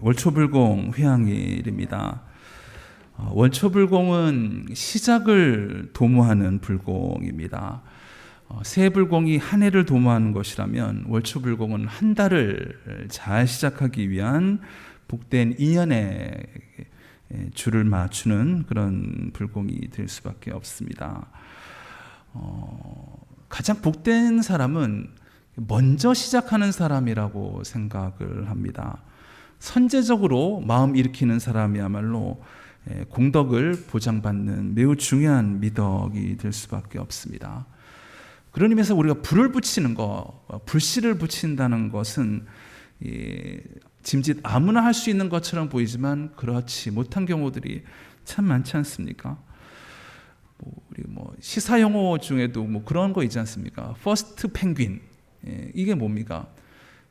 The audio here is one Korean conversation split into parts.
월초불공 회항일입니다. 어, 월초불공은 시작을 도모하는 불공입니다. 어, 새해 불공이 한 해를 도모하는 것이라면 월초불공은 한 달을 잘 시작하기 위한 복된 인연의 줄을 맞추는 그런 불공이 될 수밖에 없습니다. 어, 가장 복된 사람은 먼저 시작하는 사람이라고 생각을 합니다. 선제적으로 마음 일으키는 사람이야말로 예, 공덕을 보장받는 매우 중요한 미덕이 될 수밖에 없습니다. 그런 의미에서 우리가 불을 붙이는 거, 불씨를 붙인다는 것은 이, 짐짓 아무나 할 수 있는 것처럼 보이지만 그렇지 못한 경우들이 참 많지 않습니까? 뭐 우리 뭐 시사 용어 중에도 뭐 그런 거 있지 않습니까? 퍼스트 펭귄 예, 이게 뭡니까?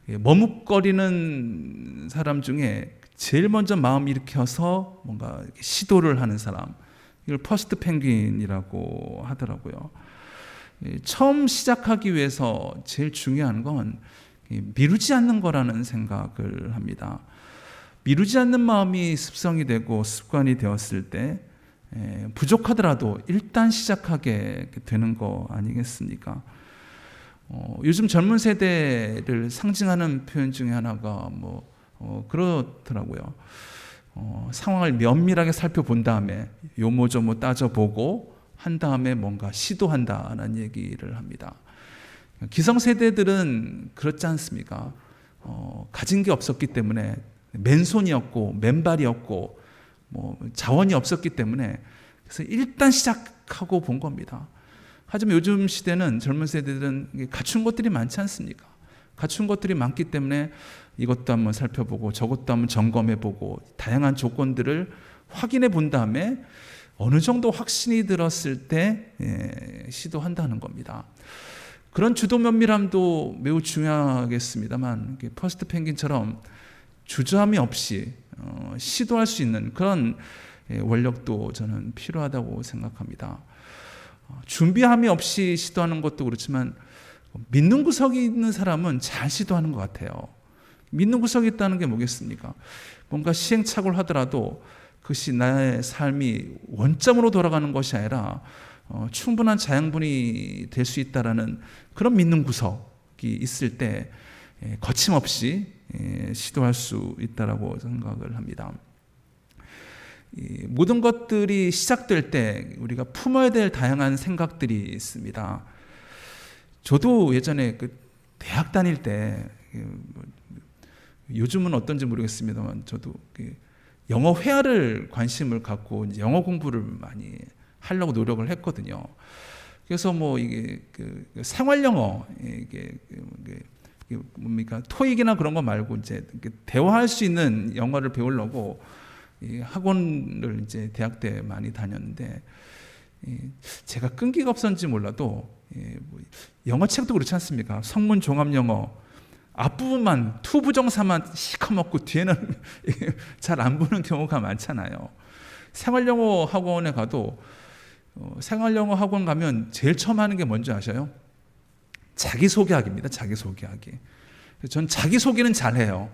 예, 머뭇거리는 사람 중에 제일 먼저 마음 일으켜서 뭔가 시도를 하는 사람 이걸 퍼스트 펭귄이라고 하더라고요. 예, 처음 시작하기 위해서 제일 중요한 건 미루지 않는 거라는 생각을 합니다. 미루지 않는 마음이 습성이 되고 습관이 되었을 때 예, 부족하더라도 일단 시작하게 되는 거 아니겠습니까? 어, 요즘 젊은 세대를 상징하는 표현 중에 하나가 뭐 어, 그렇더라고요. 어, 상황을 면밀하게 살펴본 다음에 요모조모 따져보고 한 다음에 뭔가 시도한다는 얘기를 합니다. 기성 세대들은 그렇지 않습니까? 어, 가진 게 없었기 때문에 맨손이었고 맨발이었고 뭐 자원이 없었기 때문에 그래서 일단 시작하고 본 겁니다. 하지만 요즘 시대는 젊은 세대들은 갖춘 것들이 많지 않습니까? 갖춘 것들이 많기 때문에 이것도 한번 살펴보고 저것도 한번 점검해 보고 다양한 조건들을 확인해 본 다음에 어느 정도 확신이 들었을 때 예, 시도한다는 겁니다. 그런 주도 면밀함도 매우 중요하겠습니다만 퍼스트 펭귄처럼 주저함이 없이 어, 시도할 수 있는 그런 예, 원력도 저는 필요하다고 생각합니다. 어, 준비함이 없이 시도하는 것도 그렇지만 믿는 구석이 있는 사람은 잘 시도하는 것 같아요. 믿는 구석이 있다는 게 뭐겠습니까? 뭔가 시행착오를 하더라도 그것이 나의 삶이 원점으로 돌아가는 것이 아니라 어, 충분한 자양분이 될 수 있다라는 그런 믿는 구석이 있을 때 예, 거침없이 예, 시도할 수 있다라고 생각을 합니다. 모든 것들이 시작될 때 우리가 품어야 될 다양한 생각들이 있습니다. 저도 예전에 그 대학 다닐 때 뭐, 요즘은 어떤지 모르겠습니다만 저도 그 영어 회화를 관심을 갖고 영어 공부를 많이 하려고 노력을 했거든요. 그래서 뭐 이게 그 생활 영어 이게 뭡니까 토익이나 그런 거 말고 이제 대화할 수 있는 영어를 배우려고 학원을 이제 대학 때 많이 다녔는데 제가 끈기가 없었는지 몰라도 뭐 영어 책도 그렇지 않습니까? 성문 종합 영어 앞부분만 투부정사만 시커멓고 뒤에는 잘 안 보는 경우가 많잖아요. 생활영어 학원에 가도 어, 생활영어 학원 가면 제일 처음 하는 게 뭔지 아셔요? 자기소개하기입니다. 자기소개하기. 전 자기소개는 잘해요.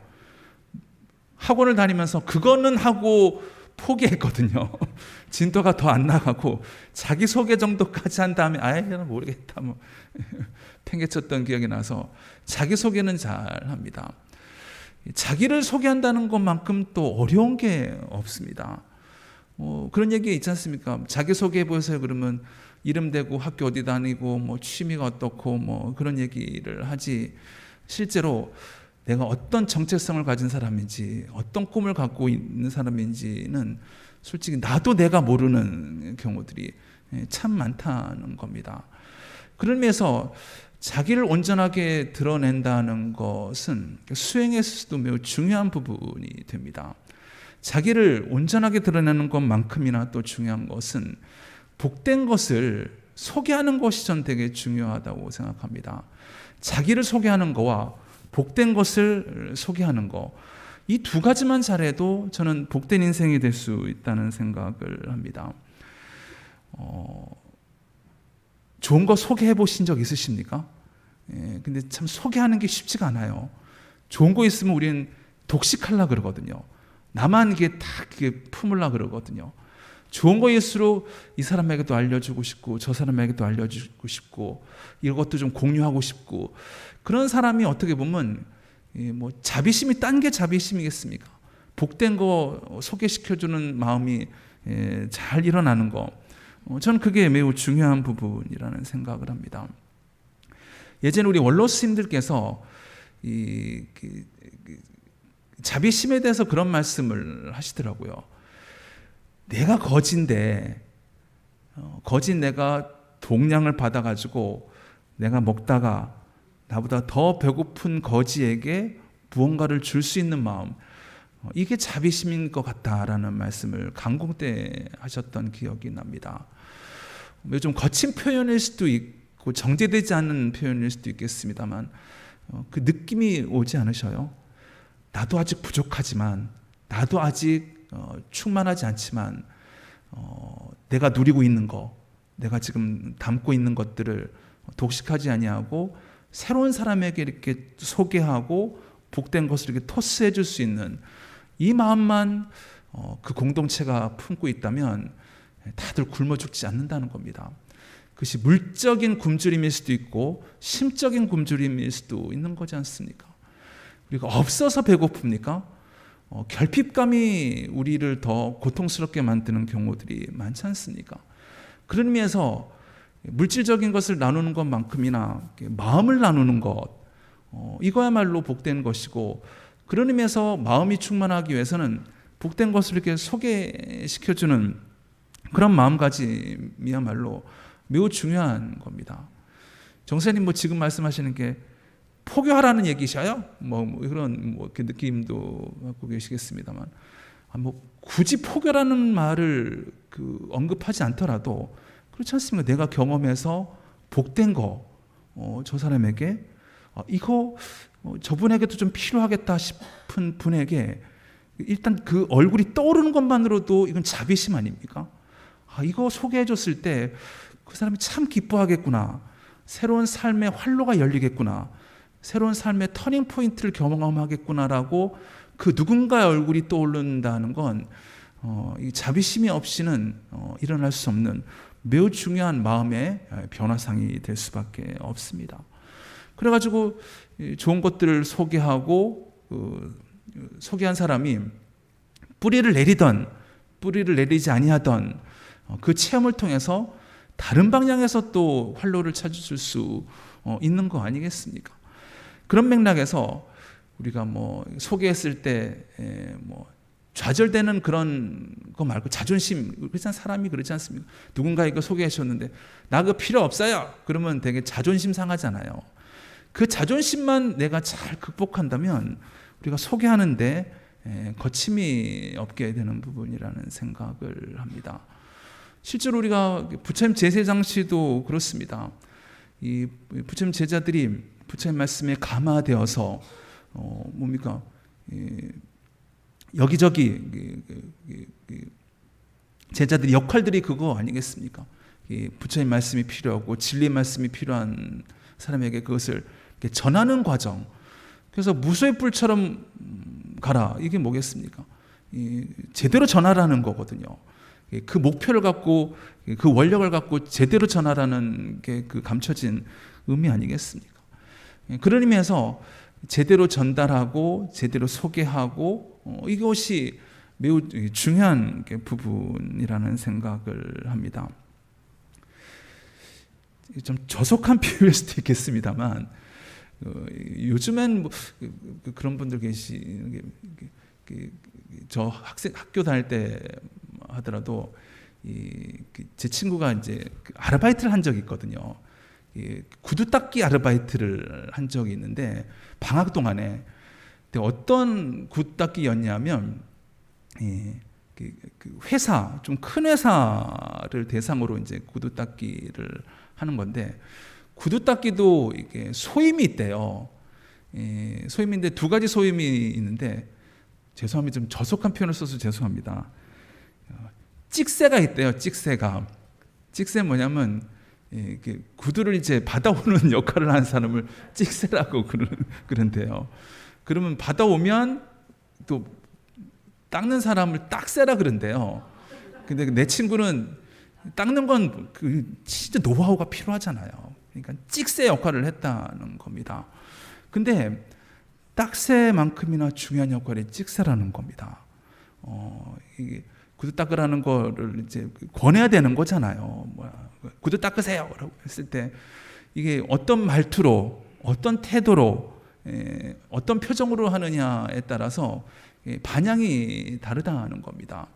학원을 다니면서 그거는 하고 포기했거든요. 진도가 더 안 나가고 자기소개 정도까지 한 다음에 아예 모르겠다 뭐 팽개쳤던 기억이 나서 자기소개는 잘 합니다. 자기를 소개한다는 것만큼 또 어려운 게 없습니다. 뭐 그런 얘기 있지 않습니까? 자기 소개해 보세요. 그러면 이름 대고 학교 어디 다니고 뭐 취미가 어떻고 뭐 그런 얘기를 하지 실제로 내가 어떤 정체성을 가진 사람인지 어떤 꿈을 갖고 있는 사람인지는 솔직히 나도 내가 모르는 경우들이 참 많다는 겁니다. 그런 면에서 자기를 온전하게 드러낸다는 것은 수행에서도 매우 중요한 부분이 됩니다. 자기를 온전하게 드러내는 것만큼이나 또 중요한 것은 복된 것을 소개하는 것이 전 되게 중요하다고 생각합니다. 자기를 소개하는 거와 복된 것을 소개하는 거. 이두 가지만 잘해도 저는 복된 인생이 될 수 있다는 생각을 합니다. 어, 좋은 거 소개해 보신 적 있으십니까? 예, 근데 참 소개하는 게 쉽지가 않아요. 좋은 거 있으면 우리는 독식하려 그러거든요. 나만 이게 다 품으려 그러거든요. 좋은 거일수록 이 사람에게도 알려주고 싶고 저 사람에게도 알려주고 싶고 이것도 좀 공유하고 싶고 그런 사람이 어떻게 보면 이뭐 자비심이 딴 게 자비심이겠습니까? 복된 거 소개시켜주는 마음이 예, 잘 일어나는 거. 어, 저는 그게 매우 중요한 부분이라는 생각을 합니다. 예전에 우리 원로 스님들께서 이 그, 그, 자비심에 대해서 그런 말씀을 하시더라고요. 내가 거진데 어, 거진 내가 동량을 받아가지고 내가 먹다가 나보다 더 배고픈 거지에게 무언가를 줄 수 있는 마음 어, 이게 자비심인 것 같다라는 말씀을 강공 때 하셨던 기억이 납니다. 좀 거친 표현일 수도 있고 정제되지 않은 표현일 수도 있겠습니다만 어, 그 느낌이 오지 않으셔요? 나도 아직 부족하지만 나도 아직 어, 충만하지 않지만 어, 내가 누리고 있는 거, 내가 지금 담고 있는 것들을 독식하지 아니하고 새로운 사람에게 이렇게 소개하고 복된 것을 이렇게 토스해 줄 수 있는 이 마음만 어, 그 공동체가 품고 있다면 다들 굶어 죽지 않는다는 겁니다. 그것이 물적인 굶주림일 수도 있고 심적인 굶주림일 수도 있는 거지 않습니까? 우리가 없어서 배고픕니까? 어, 결핍감이 우리를 더 고통스럽게 만드는 경우들이 많지 않습니까? 그런 의미에서 물질적인 것을 나누는 것만큼이나 마음을 나누는 것, 어, 이거야말로 복된 것이고 그런 의미에서 마음이 충만하기 위해서는 복된 것을 이렇게 소개시켜주는 그런 마음가짐이야말로 매우 중요한 겁니다. 정사님 뭐 지금 말씀하시는 게 포교하라는 얘기셔요? 뭐, 뭐 그런 뭐 이렇게 느낌도 갖고 계시겠습니다만, 아, 뭐 굳이 포교라는 말을 그 언급하지 않더라도 그렇지 않습니까? 내가 경험해서 복된 거, 어, 저 사람에게 아, 이거 어, 저분에게도 좀 필요하겠다 싶은 분에게 일단 그 얼굴이 떠오르는 것만으로도 이건 자비심 아닙니까? 아, 이거 소개해 줬을 때 그 사람이 참 기뻐하겠구나. 새로운 삶의 활로가 열리겠구나. 새로운 삶의 터닝 포인트를 경험하겠구나라고 그 누군가의 얼굴이 떠오른다는 건 어, 이 자비심이 없이는 어, 일어날 수 없는 매우 중요한 마음의 변화상이 될 수밖에 없습니다. 그래가지고 좋은 것들을 소개하고 그, 소개한 사람이 뿌리를 내리던 뿌리를 내리지 아니하던 어, 그 체험을 통해서 다른 방향에서 또 활로를 찾을 수 어, 있는 거 아니겠습니까? 그런 맥락에서 우리가 뭐 소개했을 때 뭐 좌절되는 그런 거 말고 자존심 그렇지 않 사람이 그렇지 않습니까? 누군가 이거 소개해 줬는데 나 그 필요 없어요. 그러면 되게 자존심 상하잖아요. 그 자존심만 내가 잘 극복한다면 우리가 소개하는데 거침이 없게 되는 부분이라는 생각을 합니다. 실제로 우리가 부처님 제세장시도 그렇습니다. 이 부처님 제자들이 부처님 말씀에 감화되어서 어 뭡니까 여기저기 제자들이 역할들이 그거 아니겠습니까? 부처님 말씀이 필요하고 진리 말씀이 필요한 사람에게 그것을 전하는 과정. 그래서 무소의 뿔처럼 가라. 이게 뭐겠습니까? 제대로 전하라는 거거든요. 그 목표를 갖고 그 원력을 갖고 제대로 전하라는 게 그 감춰진 의미 아니겠습니까? 그런 의미에서 제대로 전달하고 제대로 소개하고 어, 이것이 매우 중요한 부분이라는 생각을 합니다. 좀 저속한 비유일 수도 있겠습니다만 어, 요즘엔 뭐 그, 그런 분들 계시 저 학생 학교 다닐 때 하더라도 그제 친구가 이제 그 아르바이트를 한 적이 있거든요. 구두 닦기 아르바이트를 한 적이 있는데 방학 동안에 어떤 구두 닦기였냐면 그, 그 회사 좀 큰 회사를 대상으로 이제 구두 닦기를 하는 건데 구두 닦기도 이게 소임이 있대요. 소임인데 두 가지 소임이 있는데 죄송합니다. 좀 저속한 표현을 써서 죄송합니다. 찍새가 있대요. 찍새가. 찍새 뭐냐면 구두를 이제 받아오는 역할을 하는 사람을 찍새라고 그런 그런데요. 그러면 받아오면 또 닦는 사람을 딱세라 그런데요. 근데 내 친구는 닦는 건 그 진짜 노하우가 필요하잖아요. 그러니까 찍새 역할을 했다는 겁니다. 근데 딱새만큼이나 중요한 역할이 찍새라는 겁니다. 어, 이게 구두 닦으라는 거를 이제 권해야 되는 거잖아요. 뭐야, 구두 닦으세요라고 했을 때 이게 어떤 말투로, 어떤 태도로, 에, 어떤 표정으로 하느냐에 따라서 예, 반향이 다르다는 겁니다.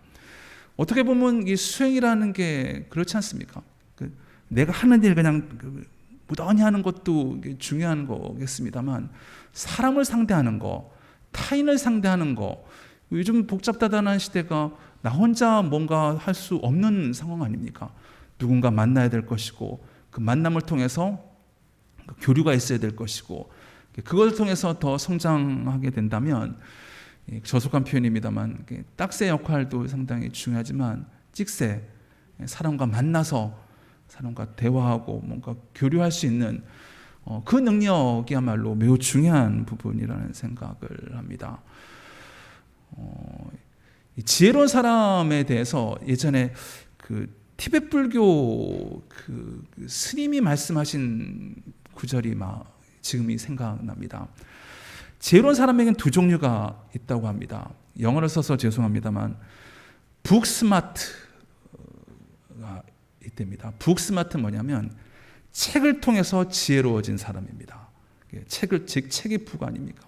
어떻게 보면 이 수행이라는 게 그렇지 않습니까? 그 내가 하는 일 그냥 그 무던히 하는 것도 중요한 거겠습니다만 사람을 상대하는 거, 타인을 상대하는 거, 요즘 복잡다단한 시대가 나 혼자 뭔가 할 수 없는 상황 아닙니까? 누군가 만나야 될 것이고 그 만남을 통해서 그 교류가 있어야 될 것이고 그걸 통해서 더 성장하게 된다면 예, 저속한 표현입니다만 딱새 역할도 상당히 중요하지만 찍새 사람과 만나서 사람과 대화하고 뭔가 교류할 수 있는 어, 그 능력이야말로 매우 중요한 부분이라는 생각을 합니다. 어, 지혜로운 사람에 대해서 예전에 그 티베트 불교 그 스님이 말씀하신 구절이 막 지금이 생각납니다. 지혜로운 사람에겐 두 종류가 있다고 합니다. 영어를 써서 죄송합니다만 북스마트가 있답니다. 북스마트 뭐냐면 책을 통해서 지혜로워진 사람입니다. 책을 즉 책이 북 아닙니까?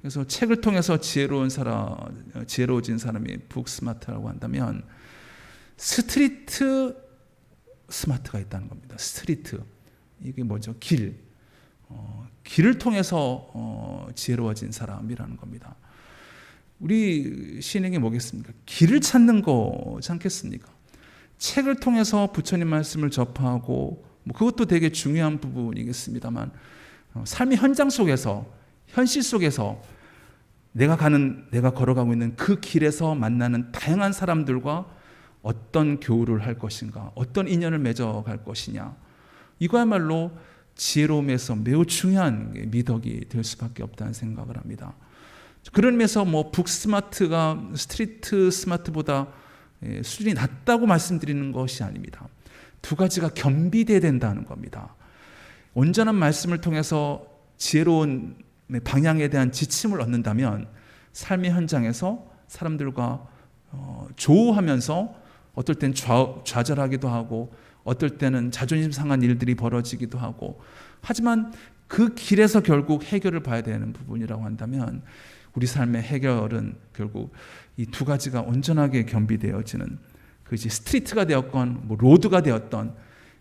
그래서 책을 통해서 지혜로운 사람 지혜로워진 사람이 북스마트라고 한다면 스트리트 스마트가 있다는 겁니다. 스트리트 이게 뭐죠? 길 어, 길을 통해서 어, 지혜로워진 사람이라는 겁니다. 우리 신에게 뭐겠습니까? 길을 찾는 거지 않겠습니까? 책을 통해서 부처님 말씀을 접하고 뭐 그것도 되게 중요한 부분이겠습니다만 어, 삶의 현장 속에서 현실 속에서 내가 가는 내가 걸어가고 있는 그 길에서 만나는 다양한 사람들과 어떤 교우를 할 것인가, 어떤 인연을 맺어갈 것이냐, 이거야말로 지혜로움에서 매우 중요한 미덕이 될 수밖에 없다는 생각을 합니다. 그런 의미에서 뭐 북스마트가 스트리트 스마트보다 예, 수준이 낮다고 말씀드리는 것이 아닙니다. 두 가지가 겸비돼야 된다는 겁니다. 온전한 말씀을 통해서 지혜로운 방향에 대한 지침을 얻는다면 삶의 현장에서 사람들과 어, 조우하면서 어떨 땐 좌, 좌절하기도 하고 어떨 때는 자존심 상한 일들이 벌어지기도 하고 하지만 그 길에서 결국 해결을 봐야 되는 부분이라고 한다면 우리 삶의 해결은 결국 이 두 가지가 온전하게 겸비되어지는 그것이 스트리트가 되었건 뭐 로드가 되었던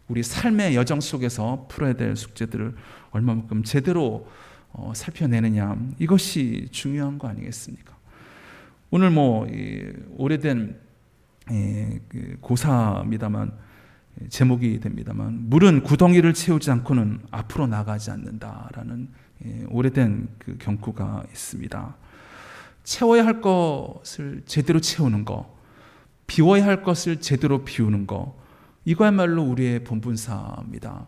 우리 삶의 여정 속에서 풀어야 될 숙제들을 얼마만큼 제대로 어, 살펴내느냐 이것이 중요한 거 아니겠습니까? 오늘 뭐 오래된 그 고사입니다만 제목이 됩니다만 물은 구덩이를 채우지 않고는 앞으로 나가지 않는다라는 예, 오래된 그 경구가 있습니다. 채워야 할 것을 제대로 채우는 거, 비워야 할 것을 제대로 비우는 거, 이거야말로 우리의 본분사입니다.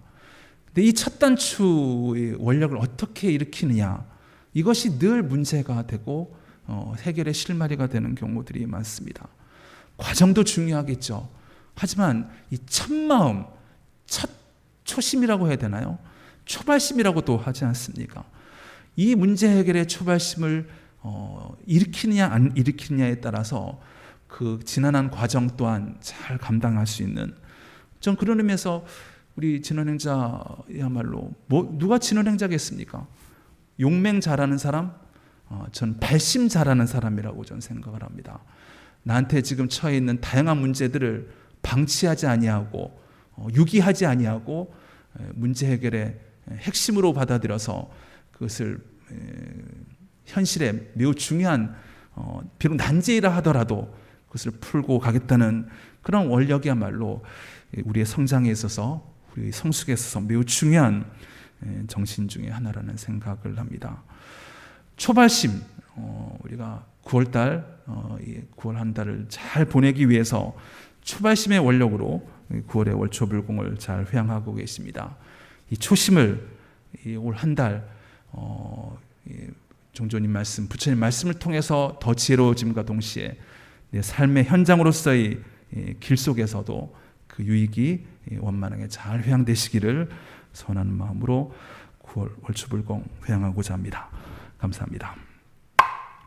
근데 이 첫 단추의 원력을 어떻게 일으키느냐, 이것이 늘 문제가 되고 어, 해결의 실마리가 되는 경우들이 많습니다. 과정도 중요하겠죠. 하지만 이 첫마음, 첫 초심이라고 해야 되나요? 초발심이라고도 하지 않습니까? 이 문제 해결의 초발심을 어, 일으키느냐 안 일으키느냐에 따라서 그 지난한 과정 또한 잘 감당할 수 있는 전 그런 의미에서 우리 진원행자야말로 뭐 누가 진원행자겠습니까? 용맹 잘하는 사람, 어, 전 발심 잘하는 사람이라고 저는 생각을 합니다. 나한테 지금 처해 있는 다양한 문제들을 방치하지 아니하고 어, 유기하지 아니하고 문제 해결의 핵심으로 받아들여서 그것을 현실에 매우 중요한 어, 비록 난제이라 하더라도 그것을 풀고 가겠다는 그런 원력이야말로 우리의 성장에 있어서 우리 성숙에 있어서 매우 중요한 정신 중의 하나라는 생각을 합니다. 초발심 어, 우리가 9월달 9월 한 달을 잘 보내기 위해서 초발심의 원력으로 9월의 월초불공을 잘 회양하고 계십니다. 이 초심을 올 한 달, 어, 종조님 말씀, 부처님 말씀을 통해서 더 지혜로워짐과 동시에 내 삶의 현장으로서의 이길 속에서도 그 유익이 이 원만하게 잘 회양되시기를 선하는 마음으로 9월 월추불공 회양하고자 합니다. 감사합니다.